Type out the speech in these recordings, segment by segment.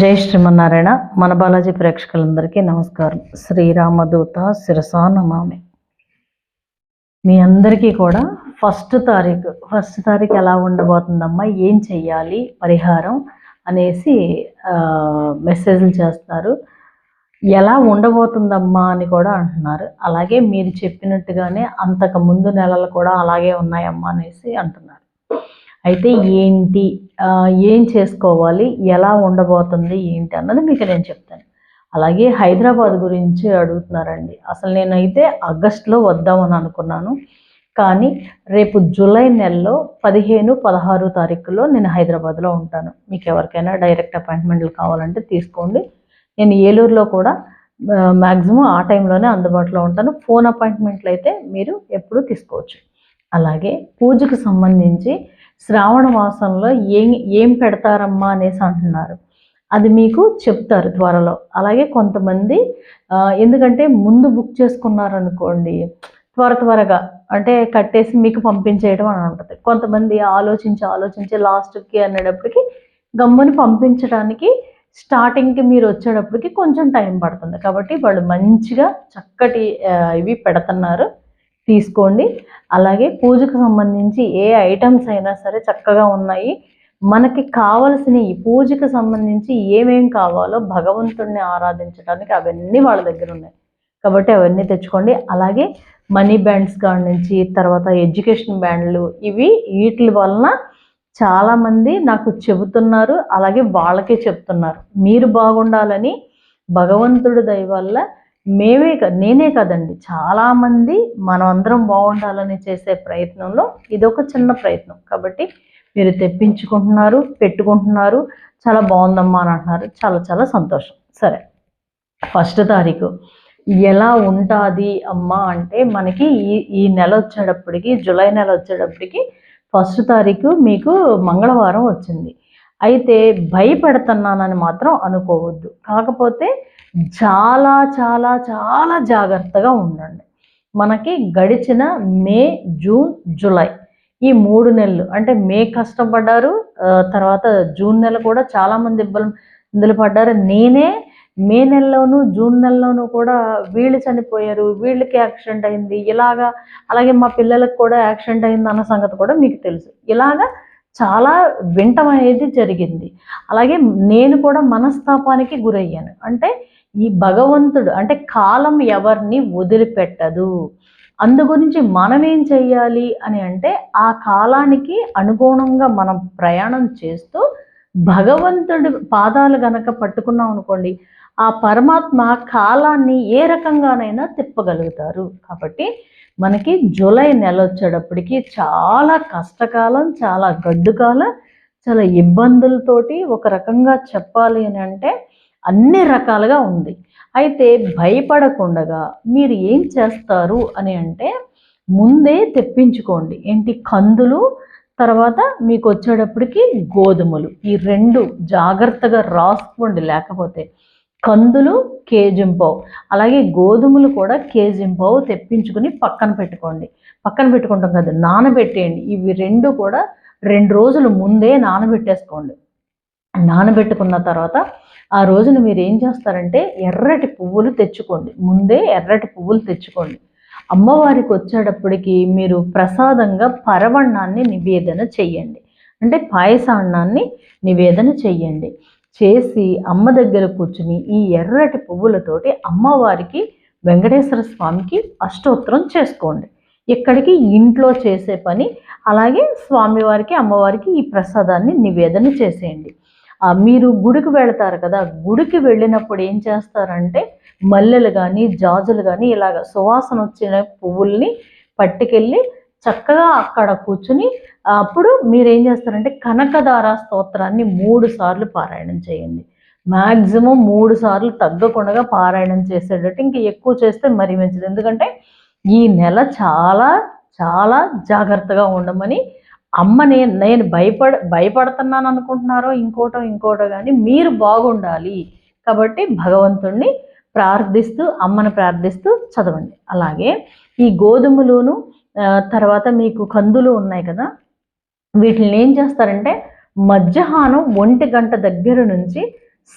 జై శ్రీమన్నారాయణ. మన బాలాజీ ప్రేక్షకులందరికీ నమస్కారం. శ్రీరామదూత శిరసా నమామి. మీ అందరికీ కూడా ఫస్ట్ తారీఖు ఫస్ట్ తారీఖు ఎలా ఉండబోతుందమ్మా? ఏం చెయ్యాలి? పరిహారం అనేసి మెసేజ్లు చేస్తారు. ఎలా ఉండబోతుందమ్మా అని కూడా అంటున్నారు. అలాగే మీరు చెప్పినట్టుగానే అంతకు ముందు నెలలు కూడా అలాగే ఉన్నాయమ్మా అనేసి అంటున్నారు. అయితే ఏంటి? ఏం చేసుకోవాలి? ఎలా ఉండబోతుంది? ఏంటి? అన్నది మీకు నేను చెప్తాను. అలాగే హైదరాబాద్ గురించి అడుగుతున్నారండి. అసలు నేనైతే ఆగస్టులో వద్దామని అనుకున్నాను. కానీ రేపు జూలై నెలలో పదిహేను పదహారు తారీఖులో నేను హైదరాబాద్లో ఉంటాను. మీకు ఎవరికైనా డైరెక్ట్ అపాయింట్మెంట్లు కావాలంటే తీసుకోండి. నేను ఏలూరులో కూడా మ్యాక్సిమం ఆ టైంలోనే అందుబాటులో ఉంటాను. ఫోన్ అపాయింట్మెంట్లు అయితే మీరు ఎప్పుడు తీసుకోవచ్చు. అలాగే పూజకు సంబంధించి శ్రావణ మాసంలో ఏం ఏం పెడతారమ్మా అనేసి అంటున్నారు. అది మీకు చెప్తారు త్వరలో. అలాగే కొంతమంది ఎందుకంటే ముందు బుక్ చేసుకున్నారనుకోండి త్వర త్వరగా అంటే కట్టేసి మీకు పంపించేయడం అని ఉంటుంది కొంతమంది ఆలోచించి ఆలోచించి లాస్ట్కి అనేటప్పటికి గమ్ముని పంపించడానికి స్టార్టింగ్కి మీరు వచ్చేటప్పటికి కొంచెం టైం పడుతుంది. కాబట్టి వాళ్ళు మంచిగా చక్కటి ఇవి పెడుతున్నారు. తీసుకోండి. అలాగే పూజకు సంబంధించి ఏ ఐటమ్స్ అయినా సరే చక్కగా ఉన్నాయి. మనకి కావలసిన ఈ పూజకు సంబంధించి ఏమేం కావాలో భగవంతుడిని ఆరాధించడానికి అవన్నీ వాళ్ళ దగ్గర ఉన్నాయి. కాబట్టి అవన్నీ తెచ్చుకోండి. అలాగే మనీ బ్యాండ్స్ కాడి నుంచి తర్వాత ఎడ్యుకేషన్ బ్యాండ్లు ఇవి వీటి వలన చాలామంది నాకు చెబుతున్నారు. అలాగే వాళ్ళకే చెప్తున్నారు. మీరు బాగుండాలని భగవంతుడి దయ వల్ల మేమే కా- నేనే కదండి. చాలామంది మనం అందరం బాగుండాలని చేసే ప్రయత్నంలో ఇదొక చిన్న ప్రయత్నం. కాబట్టి మీరు తెప్పించుకుంటున్నారు పెట్టుకుంటున్నారు చాలా బాగుందమ్మా అని అంటున్నారు. చాలా చాలా సంతోషం. సరే. ఫస్ట్ తారీఖు. ఎలా ఉంటుంది అమ్మా అంటే మనకి ఈ ఈ నెల వచ్చేటప్పటికి జూలై నెల వచ్చేటప్పటికి ఫస్ట్ తారీఖు మీకు మంగళవారం వచ్చింది. అయితే భయపెడుతున్నానని మాత్రం అనుకోవద్దు. కాకపోతే చాలా చాలా చాలా జాగ్రత్తగా ఉండండి. మనకి గడిచిన మే జూన్ జూలై ఈ మూడు నెలలు అంటే మే కష్టపడ్డారు తర్వాత జూన్ నెల కూడా చాలామంది ఇబ్బంది ఇబ్బందులు పడ్డారు. నేనే మే నెలలోను జూన్ నెలలోనూ కూడా వీళ్ళు చనిపోయారు వీళ్ళకి యాక్సిడెంట్ అయింది ఇలాగా అలాగే మా పిల్లలకు కూడా యాక్సిడెంట్ అయింది అన్న సంగతి కూడా మీకు తెలుసు. ఇలాగా చాలా వింటం అనేది జరిగింది. అలాగే నేను కూడా మనస్తాపానికి గురయ్యాను. అంటే ఈ భగవంతుడు అంటే కాలం ఎవరిని వదిలిపెట్టదు. అందు గురించి మనం ఏం చెయ్యాలి అని అంటే ఆ కాలానికి అనుగుణంగా మనం ప్రయాణం చేస్తూ భగవంతుడి పాదాలు గనక పట్టుకున్నాం అనుకోండి ఆ పరమాత్మ కాలాన్ని ఏ రకంగానైనా తిప్పగలుగుతారు. కాబట్టి మనకి జూలై నెల వచ్చేటప్పటికి చాలా కష్టకాలం చాలా గడ్డు కాలం చాలా ఇబ్బందులతోటి ఒక రకంగా చెప్పాలి అని అంటే అన్ని రకాలుగా ఉంది. అయితే భయపడకుండా మీరు ఏం చేస్తారు అని అంటే ముందే తెప్పించుకోండి. ఏంటి? కందులు తర్వాత మీకు వచ్చేటప్పటికి గోధుమలు. ఈ రెండు జాగ్రత్తగా రాసుకోండి. లేకపోతే కందులు కేజింపావు. అలాగే గోధుమలు కూడా కేజింపావు తెప్పించుకుని పక్కన పెట్టుకోండి. పక్కన పెట్టుకుంటాం కదా నానబెట్టేయండి. ఇవి రెండు కూడా రెండు రోజులు ముందే నానబెట్టేసుకోండి. నానబెట్టుకున్న తర్వాత ఆ రోజున మీరు ఏం చేస్తారంటే ఎర్రటి పువ్వులు తెచ్చుకోండి. ముందే ఎర్రటి పువ్వులు తెచ్చుకోండి. అమ్మవారికి వచ్చేటప్పటికి మీరు ప్రసాదంగా పరవణాన్ని నివేదన చెయ్యండి. అంటే పాయసాన్నాన్ని నివేదన చెయ్యండి. చేసి అమ్మ దగ్గర కూర్చుని ఈ ఎర్రటి పువ్వులతోటి అమ్మవారికి వెంకటేశ్వర స్వామికి అష్టోత్తరం చేసుకోండి. ఇక్కడికి ఇంట్లో చేసే పని అలాగే స్వామివారికి అమ్మవారికి ఈ ప్రసాదాన్ని నివేదన చేసేయండి. మీరు గుడికి వెళతారు కదా గుడికి వెళ్ళినప్పుడు ఏం చేస్తారంటే మల్లెలు కానీ జాజులు కానీ ఇలాగ సువాసన వచ్చిన పువ్వుల్ని పట్టుకెళ్ళి చక్కగా అక్కడ కూర్చుని అప్పుడు మీరు ఏం చేస్తారంటే కనకదార స్తోత్రాన్ని మూడు సార్లు పారాయణం చేయండి. మ్యాక్సిమం మూడు సార్లు తగ్గకుండా పారాయణం చేసేటట్టు ఇంకా ఎక్కువ చేస్తే మరీ మంచిది. ఎందుకంటే ఈ నెల చాలా చాలా జాగ్రత్తగా ఉండమని అమ్మ నేను నేను భయపడ భయపడుతున్నాను అనుకుంటున్నారో ఇంకోటో ఇంకోటో కానీ మీరు బాగుండాలి. కాబట్టి భగవంతుణ్ణి ప్రార్థిస్తూ అమ్మను ప్రార్థిస్తూ చదవండి. అలాగే ఈ గోధుమలోను తర్వాత మీకు కందులు ఉన్నాయి కదా వీటిని ఏం చేస్తారంటే మధ్యాహ్నం ఒంటి గంట దగ్గర నుంచి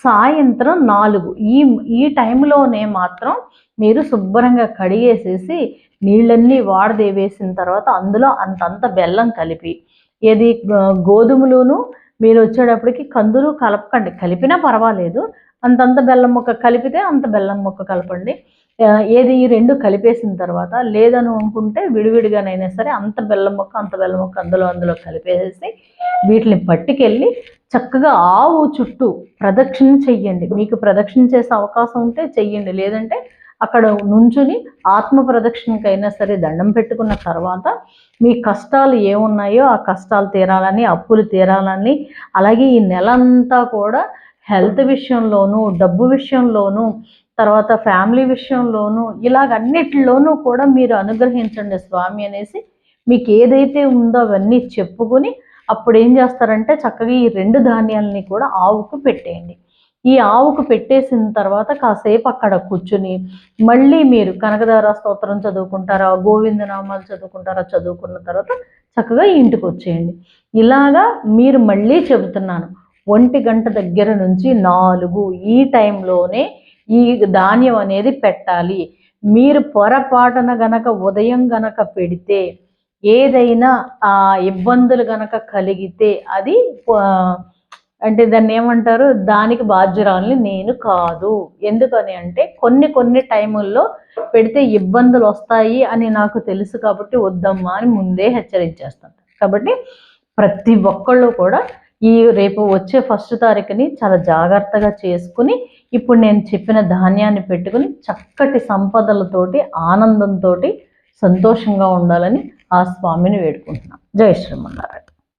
సాయంత్రం నాలుగు ఈ ఈ టైంలోనే మాత్రం మీరు శుభ్రంగా కడిగేసేసి నీళ్ళన్నీ వాడదేవేసిన తర్వాత అందులో అంతంత బెల్లం కలిపి ఏది గోధుమలును మీరు వచ్చేటప్పటికి కందులు కలపకండి. కలిపినా పర్వాలేదు అంతంత బెల్లం ముక్క కలిపితే అంత బెల్లం ముక్క కలపండి. ఏది ఈ రెండు కలిపేసిన తర్వాత లేదని అనుకుంటే విడివిడిగానైనా సరే అంత బెల్లం మొక్క అంత బెల్లం మొక్క అందులో అందులో కలిపేసేసి వీటిని పట్టుకెళ్ళి చక్కగా ఆవు చుట్టూ ప్రదక్షిణ చెయ్యండి. మీకు ప్రదక్షిణ చేసే అవకాశం ఉంటే చెయ్యండి. లేదంటే అక్కడ నుంచుని ఆత్మ ప్రదక్షిణకైనా సరే దండం పెట్టుకున్న తర్వాత మీ కష్టాలు ఏమున్నాయో ఆ కష్టాలు తీరాలని అప్పులు తీరాలని అలాగే ఈ నెలంతా కూడా హెల్త్ విషయంలోనూ డబ్బు విషయంలోనూ తర్వాత ఫ్యామిలీ విషయంలోనూ ఇలాగన్నిటిలోనూ కూడా మీరు అనుగ్రహించండి స్వామి అనేసి మీకు ఏదైతే ఉందో అవన్నీ చెప్పుకొని అప్పుడు ఏం చేస్తారంటే చక్కగా ఈ రెండు ధాన్యాలని కూడా ఆవుకు పెట్టేయండి. ఈ ఆవుకు పెట్టేసిన తర్వాత కాసేపు అక్కడ కూర్చుని మళ్ళీ మీరు కనకదార స్తోత్రం చదువుకుంటారా గోవిందనామాలు చదువుకుంటారా చదువుకున్న తర్వాత చక్కగా ఇంటికి వచ్చేయండి ఇలాగా మీరు మళ్ళీ చెబుతున్నాను ఒంటి గంట దగ్గర నుంచి నాలుగు ఈ టైంలోనే ఈ ధాన్యం అనేది పెట్టాలి. మీరు పొరపాటున గనక ఉదయం గనక పెడితే ఏదైనా ఆ ఇబ్బందులు గనక కలిగితే అది అంటే దాన్ని ఏమంటారు? దానికి బాధ్యురాలని నేను కాదు. ఎందుకని అంటే కొన్ని కొన్ని టైముల్లో పెడితే ఇబ్బందులు వస్తాయి అని నాకు తెలుసు కాబట్టి వద్దమ్మా అని ముందే హెచ్చరించేస్తాను కాబట్టి ప్రతి ఒక్కళ్ళు కూడా ఈ రేపు వచ్చే ఫస్ట్ తారీఖుని చాలా జాగ్రత్తగా చేసుకుని ఇప్పుడు నేను చెప్పిన ధాన్యాన్ని పెట్టుకుని చక్కటి సంపదలతోటి ఆనందంతో సంతోషంగా ఉండాలని ఆ స్వామిని వేడుకుంటున్నాను జై శ్రీమన్నారాయణ.